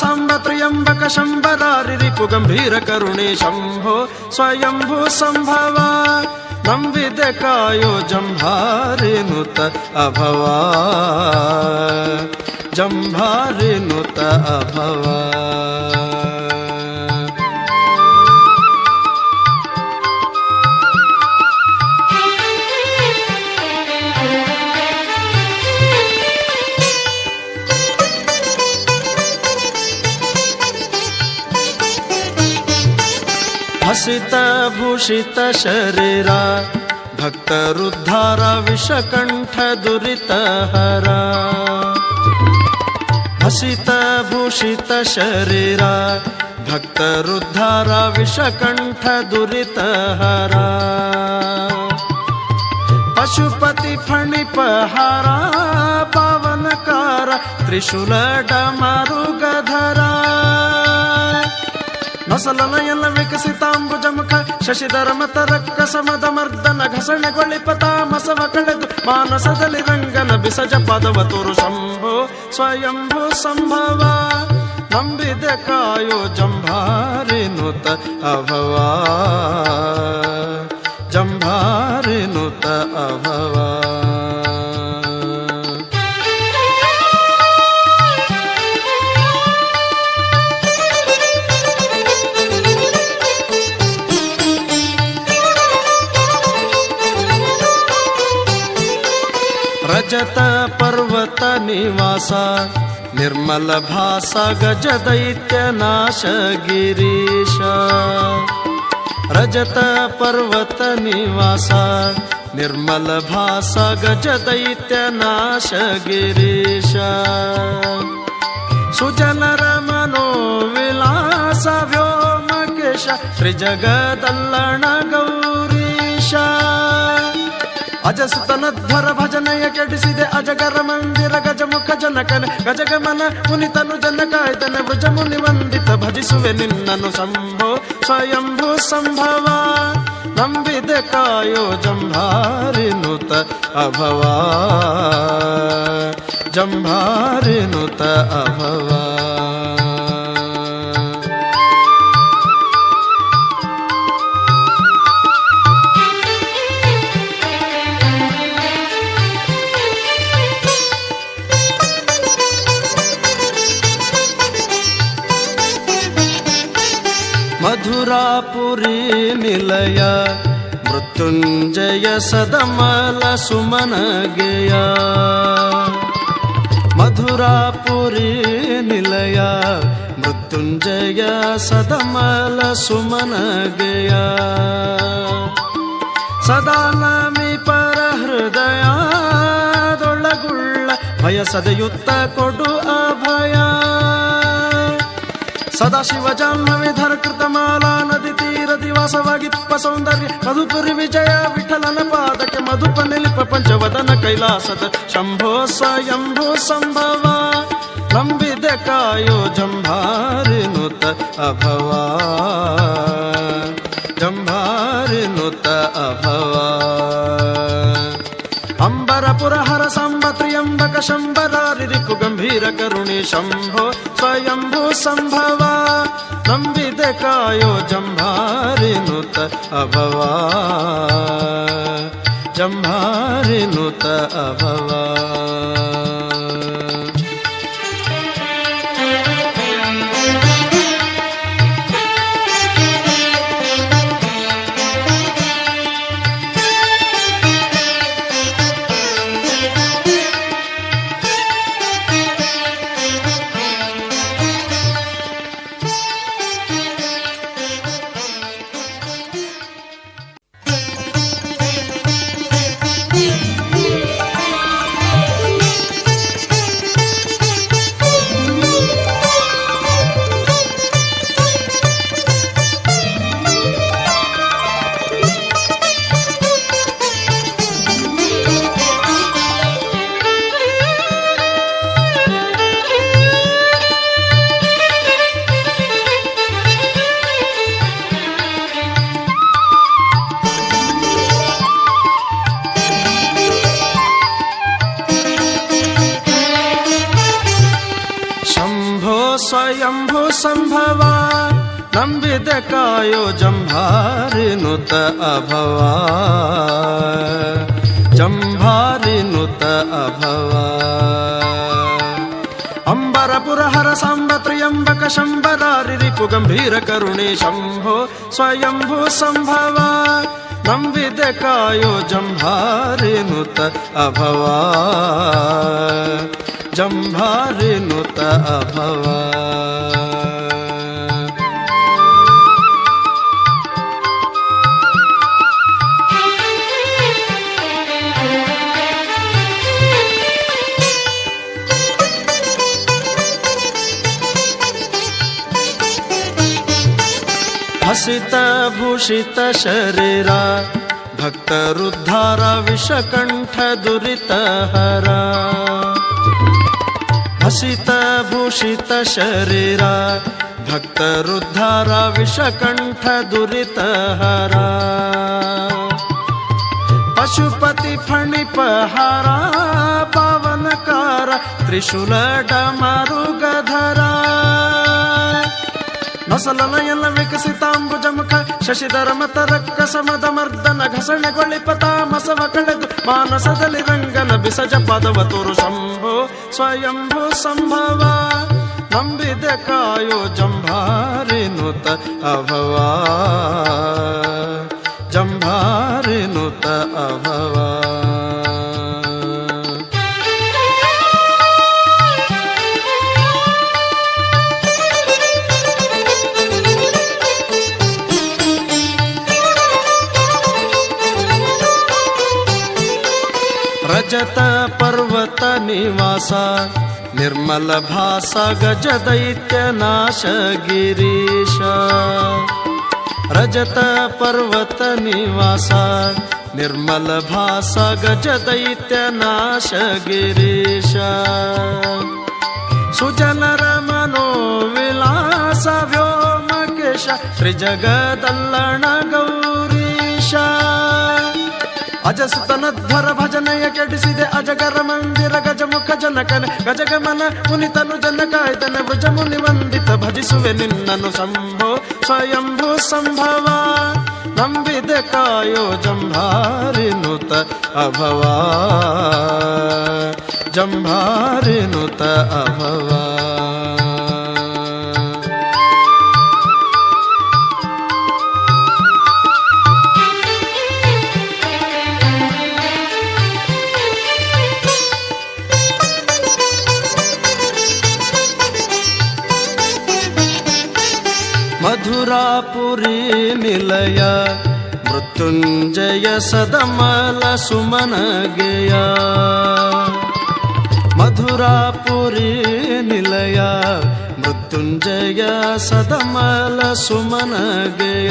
साम्ब त्र्यम्बकशम्बदारि रिपु गम्भीरकरुणे शम्भो स्वयम्भो सम्भवाम्विदकायो जम्भारिनुत अभवा जम्भारिनुत अभवा भसित भूषित शरीरा भक्त रुद्धार विषकण्ठ दुरित हरा। भूषित शरीरा भक्त विषकण्ठ दुरितहरा पशुपतिफणिपहरा पावनकार त्रिशूलडमरुगधरा ವಿಕಸಿತಾಂಬುಜ ಮುಖ ಶಶಿಧರ ಮತ ರಕ್ಕ ಸಮದ ಮರ್ದನ ಘಸಣೆಗೊಳಿಪತ ಮಸವ ಕಳೆದು ಮಾನಸದಲ್ಲಿ ರಂಗನ ಬಿಸಜ ಪದವ ತುರು ಶಂಭೋ ಸ್ವಯಂಭೂ ಸಂಭವ. ನಂಬಿದೆ ಕಾಯೋ ಜಂಭಾರಿನುತ ಅಭವ ಜಂಭಾರಿನುತ ಅಭವ गजत पर्वत निवास निर्मल निर्मलभास गज दैत्यनाश गिरीश। रजत पर्वत निवास निर्मल भास गज दैत्यनाश गिरीश। सुजन दैत्यनाशगिरीश सुजनरमनोविलास व्यो त्रिजगदल्लण गौरीशा। ಅಜಸುತನಧ್ವರ ಭಜನೆಯ ಕೆಡಿಸಿದೆ ಅಜಗರ ಮಂದಿರ ಗಜಮುಖ ಜನಕನ ಗಜಗಮನ ಮುನಿತನು ಜನ ಕಾಯ್ದನ ಭುಜ ಮುನಿ ವಂದಿತ ಭಜಿಸುವೆ ನಿನ್ನನು ಶಂಭೋ, ಸ್ವಯಂಭೂ ಸಂಭವ. ನಂಬಿದೆ ಕಾಯೋ ಜಂಭಾರಿನುತ ನುತ ಅಭವ. ಜಂಭಾರಿ ನುತ ಸದಮಲ ಸುಮನಗೆಯ. ಮಧುರಾಪುರಿ ನಿಲಯ ಮೃತ್ಯುಂಜಯ ಸದಮಲ ಸುಮನಗೆಯ. ಸದಾ ನಮಿ ಪರ ಹೃದಯದೊಳಗುಳ್ಳ ಭಯಸದಯುತ್ತ ಕೊಡು ಅಭಯ. ಸದಾಶಿವ ಜಾಹ್ನವಿಧರ ಕೃತಮಾಲಾ ನದಿ ತೀರ ದಿವಾಸವಾಗಿಪ್ಪ ಸೌಂದರ್ಯ ಮಧುಪುರಿ ವಿಜಯ ವಿಠಲನ ಪಾದಕ್ಕೆ ಮಧುಪ ನಿಲಿಪ ಪಂಚವದನ ಕೈಲಾಸದ ಶಂಭೋ ಸ್ವಯಂಭೋ ಸಂಭವ. ನಂಬಿದೆ ಕಾಯೋ ಜಂಭಾರಿ ನುತ ಅಭವ. ಜಂಭಾರಿ ನುತ ಅಭವ. पुरहर साम्ब त्र्यम्बक शम्बरारिरिपु गम्भीर करुणे शम्भो स्वयम्भु सम्भव संविदकायो जम्भारिनुत अभवा जम्भारिनुत अभवा भयो जम्भारिनुत अभवा जम्भारिनुत अभवा अम्बरपुरहर साम्बत्र्यम्बक शम्बरारिरिपु गम्भीरकरुणे शम्भो स्वयम्भु सम्भव नम्बिदकायो जम्भारिनुत अभवा जम्भारिनुत अभवा भसित भूषित शरीरा भक्तरुद्धारा विषकण्ठ दुरित हरा। भूषित शरीरा भक्त विषकण्ठ दुरितहरा पशुपतिफणिपहरा पावनकार त्रिशूलडमरुगधरा ವಿಕಸಿತಾಂಬುಜ ಮುಖ. ಶಶಿಧರ ಮತ ರಕ್ಕ ಸಮದ ಮರ್ದನ ಘಸಣೆಗೊಳಿಪತ ತಾಮಸವ ಕಳೆದು ಮಾನಸದಲ್ಲಿ ರಂಗನ ಬಿಸಜ ಪದವ ತುರು ಶಂಭೋ. ಸ್ವಯಂಭೂ ಸಂಭವ, ನಂಬಿದೆ ಕಾಯೋ ಜಂಭಾರಿ ನುತ ಅಭವ ಜಂಭಾರಿ ನುತ ಅಭವ निवास निर्मलभास गज दैत्यनाशगिरीश रजतपर्वत निवास निर्मल भास गज दैत्यनाशगिरीश सुजनरमनोविलास भो मङ्गजगदल्लण गौरीश। ಅಜಸುತನಧ್ವರ ಭಜನೆಯ ಕೆಡಿಸಿದೆ ಅಜಗರ ಮಂದಿರ ಗಜಮುಖ ಜನಕನ ಗಜಗಮನ ಮುನಿತನು ಜನ ಕಾಯ್ದನ ಭುಜ ವಂದಿತ ಭಜಿಸುವೆ ನಿನ್ನನು ಶಂಭೋ, ಸ್ವಯಂಭೂ ಸಂಭವ. ನಂಬಿದೆ ಕಾಯೋ ಜಂಭಾರಿನುತ ಅಭವ. ಜಂಭಾರಿ ನುತ ಅಭವ. ನಿಲಯ. ಮೃತ್ಯುಂಜಯ ಸದಮಲ ಸುಮನಗೆಯ. ಮಧುರಾಪುರಿ ನಿಲಯ. ಮೃತ್ಯುಂಜಯ ಸದಮಲ ಸುಮನಗೆಯ.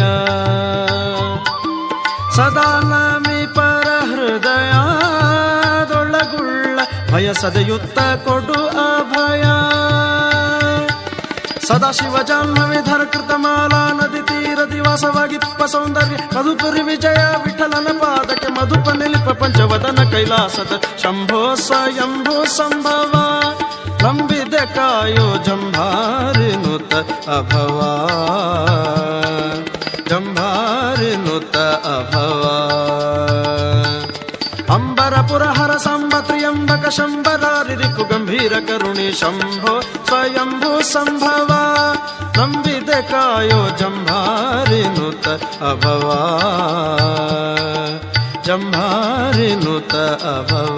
ಸದಾ ನಮಿ ಪರ ಹೃದಯದೊಳಗುಳ್ಳ ಭಯಸದಯುತ್ತ ಕೊಡು ಅಭಯ. ಸದಾಶಿವ ಜಾಹ್ನವಿಧರ ಕೃತಮಾಲಾ ನದಿ ತೀರ ದಿವಾಸವಾಗಿಪ್ಪ ಸೌಂದರ್ಯ ಮಧುಪುರಿ ವಿಜಯ ವಿಠಲನ ಪಾದಕ್ಕೆ ಮಧುಪ ನಿಲಿಪ ಪಂಚವದನ ಕೈಲಾಸದ ಶಂಭೋ ಸ್ವಯಂಭೋ ಸಂಭವ ನಂಬಿದೆ ಕಾಯೋ ಜಂಭಾರಿ ನುತ ಅಭವ ಜಂಭಾರಿ ನುತ ಅಭವ ಅಂಬರಪುರ ಹರ ಸಾಂಬ ತ್ರಿಯಂಬಕ ಶಂಬರಾರಿ ರಿಪು ಗಂಭೀರ ಕರುಣಿ ಶಂಭೋ ಸ್ವಯಂಭೂ ಸಂಭವ ನಂಬಿದೆ ಕಾಯೋ ಜಂಭಾರಿ ನುತ ಅಭವ ಜಂಭಾರಿ ನುತ ಅಭವ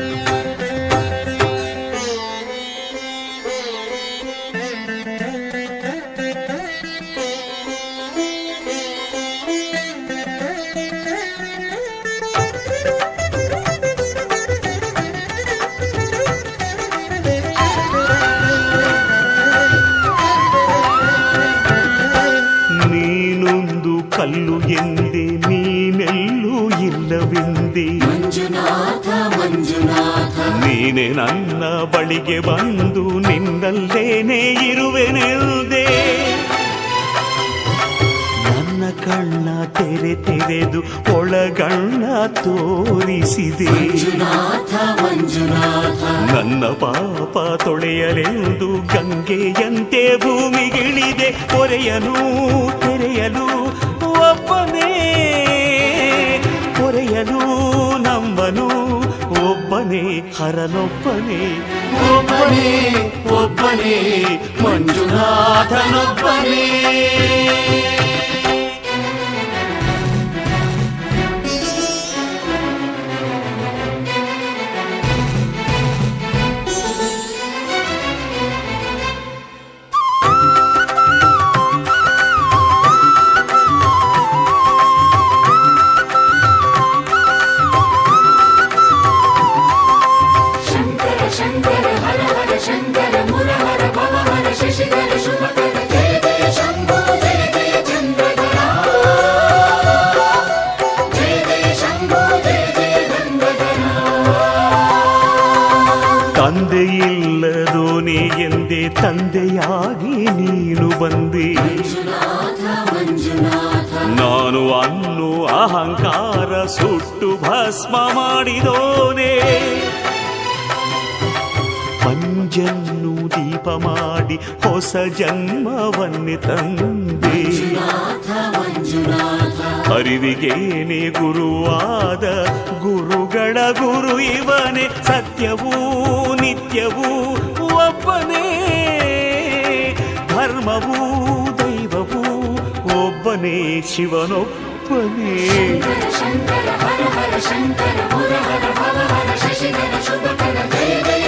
ಕಲ್ಲು ಎಂದೆ ನೀನೆಲ್ಲೂ ಇಲ್ಲವೆಂದೆ. ಮಂಜುನಾಥ ಮಂಜುನಾಥ. ನೀನೆ ನನ್ನ ಬಳಿಗೆ ಬಂದು ನಿನ್ನಲ್ಲೇನೆ ಇರುವೆನೆಲ್ದೆ ನನ್ನ ಕಣ್ಣ ತೆರೆ ತೆರೆದು ಒಳಗಣ್ಣ ತೋರಿಸಿದೆ. ಮಂಜುನಾಥ ಮಂಜುನಾಥ. ನನ್ನ ಪಾಪ ತೊಳೆಯಲೆಂದು ಗಂಗೆಯಂತೆ ಭೂಮಿಗಿಳಿದೆ. ಕೊರೆಯಲು ತೆರೆಯಲು ಒಬ್ಬನೇ ಹೊರೆಯಲು ನಂಬನು ಒಬ್ಬನೇ ಹರನೊಬ್ಬನೇ ಒಬ್ಬನೇ ಒಬ್ಬನೇ ಮಂಜುನಾಥನೊಬ್ಬನೇ ಮಾಡಿದೋನೆ ಪಂಜನ್ನು ದೀಪ ಮಾಡಿ ಹೊಸ ಜನ್ಮವನ್ನೇ ತಂದೆ. ಅರಿವಿಗೇನೆ ಗುರುವಾದ ಗುರುಗಳ ಗುರು ಇವನೇ. ಸತ್ಯವೂ ನಿತ್ಯವೂ ಒಬ್ಬನೇ. ಧರ್ಮವೂ ದೈವವೂ ಒಬ್ಬನೇ கணபதி சங்கர ஹர ஹர சங்கர ஹர ஹர ஹர ஹர சசிதர சுபகர ஜெய ஜெய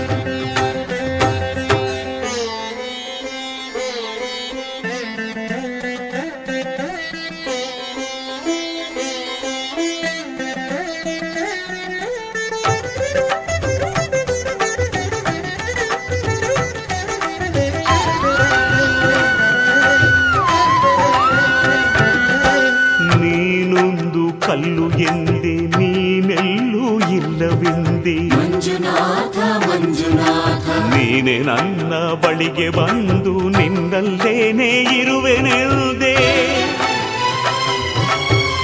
ಮಂಜುನಾಥ ಮಂಜುನಾಥ. ನೀನೆ ನನ್ನ ಬಳಿಗೆ ಬಂದು ನಿನ್ನಲ್ಲೇನೆ ಇರುವೆನೆಂದೇ.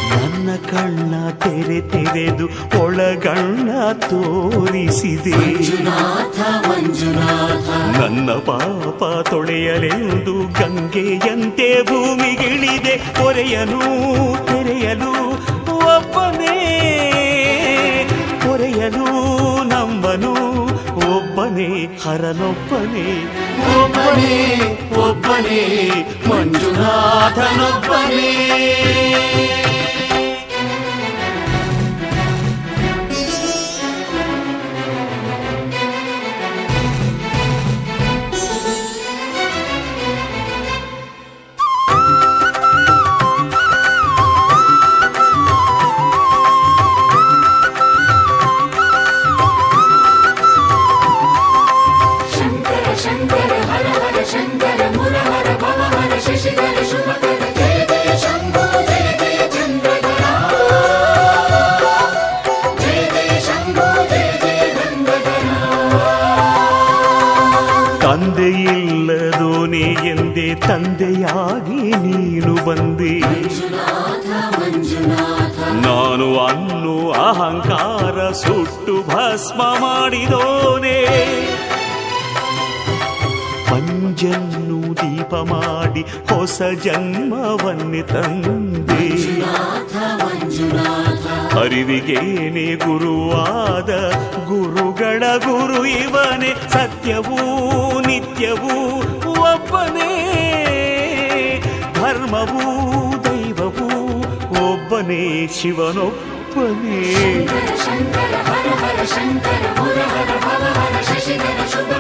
ನನ್ನ ಕಣ್ಣ ತೆರೆ ತೆರೆದು ಒಳಗಣ್ಣ ತೋರಿಸಿದೆ. ಮಂಜುನಾಥ ಮಂಜುನಾಥ. ನನ್ನ ಪಾಪ ತೊಳೆಯಲೆಂದು ಗಂಗೆಯಂತೆ ಭೂಮಿಗಿಳಿದೆ. ಕೊರೆಯಲು ತೆರೆಯಲು ಒಬ್ಬನೇ ఒబ్బనే హరనొప్పనే. ఒబ్బనే ఒబ్బనే మంజునాథనొప్పనే. ನಾನು ಅನ್ನು ಅಹಂಕಾರ ಸುಟ್ಟು ಭಸ್ಮ ಮಾಡಿದೋನೆ. ಪಂಜನ್ನು ದೀಪ ಮಾಡಿ ಹೊಸ ಜನ್ಮವನ್ನೇ ತಂದೆ. ಅರಿವಿಗೇನೆ ಗುರುವಾದ ಗುರುಗಳ ಗುರು ಇವನೇ. ಸತ್ಯವೂ ನಿತ್ಯವೂ ಒಬ್ಬನೇ. ಧರ್ಮವೂ ಒಪ್ಪನೆ ಶಿವನೊಪ್ಪನೆ ಶಂಕರ ಹರ ಹರ ಶಂಕರ ಹರ ಹರ ಶಶಿಧರ ಶುಭ